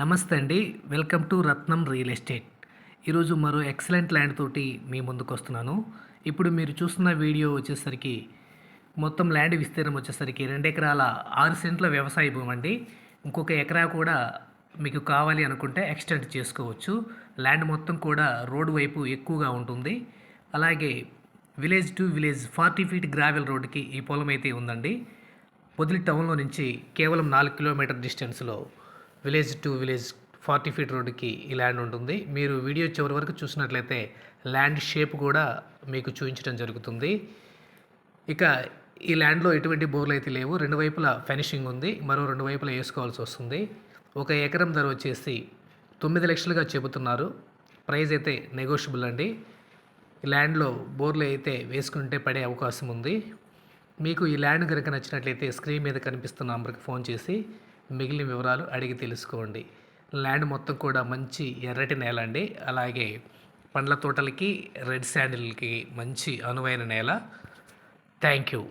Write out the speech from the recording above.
నమస్తే అండి. Welcome to Ratnam real estate. ఈరోజు మరో ఎక్సలెంట్ ల్యాండ్ తోటి మీ ముందుకు వస్తున్నాను. ఇప్పుడు మీరు చూస్తున్న వీడియో వచ్చేసరికి మొత్తం ల్యాండ్ విస్తీర్ణం వచ్చేసరికి రెండు ఎకరాల ఆరు సెంట్ల వ్యవసాయ భూమి అండి. ఇంకొక ఎకరా కూడా మీకు కావాలి అనుకుంటే ఎక్స్టెండ్ చేసుకోవచ్చు. ల్యాండ్ మొత్తం కూడా రోడ్ వైపు ఎక్కువగా ఉంటుంది. అలాగే village to village forty feet gravel రోడ్డుకి ఈ పొలం అయితే ఉందండి. పొదిలి టౌన్లో నుంచి కేవలం నాలుగు కిలోమీటర్ డిస్టెన్స్లో village to village forty feet రోడ్డుకి ఈ ల్యాండ్ ఉంటుంది. మీరు వీడియో చివరి వరకు చూసినట్లయితే ల్యాండ్ షేప్ కూడా మీకు చూపించడం జరుగుతుంది. ఇక ఈ ల్యాండ్లో ఎటువంటి బోర్లు అయితే లేవు. రెండు వైపులా ఫినిషింగ్ ఉంది. మరో రెండు వైపులా వేసుకోవాల్సి వస్తుంది. ఒక ఎకరం ధర వచ్చేసి తొమ్మిది లక్షలుగా చెబుతున్నారు. ప్రైజ్ అయితే నెగోషియబుల్ అండి. ఈ ల్యాండ్లో బోర్లు అయితే వేసుకుంటే పడే అవకాశం ఉంది. మీకు ఈ ల్యాండ్ కనుక నచ్చినట్లయితే స్క్రీన్ మీద కనిపిస్తున్న నంబర్కి ఫోన్ చేసి మిగిలిన వివరాలు అడిగి తెలుసుకోండి. ల్యాండ్ మొత్తం కూడా మంచి ఎర్రటి నేల అండి. అలాగే పండ్ల తోటలకి రెడ్ శాండిల్కి మంచి అనువైన నేల. Thank you.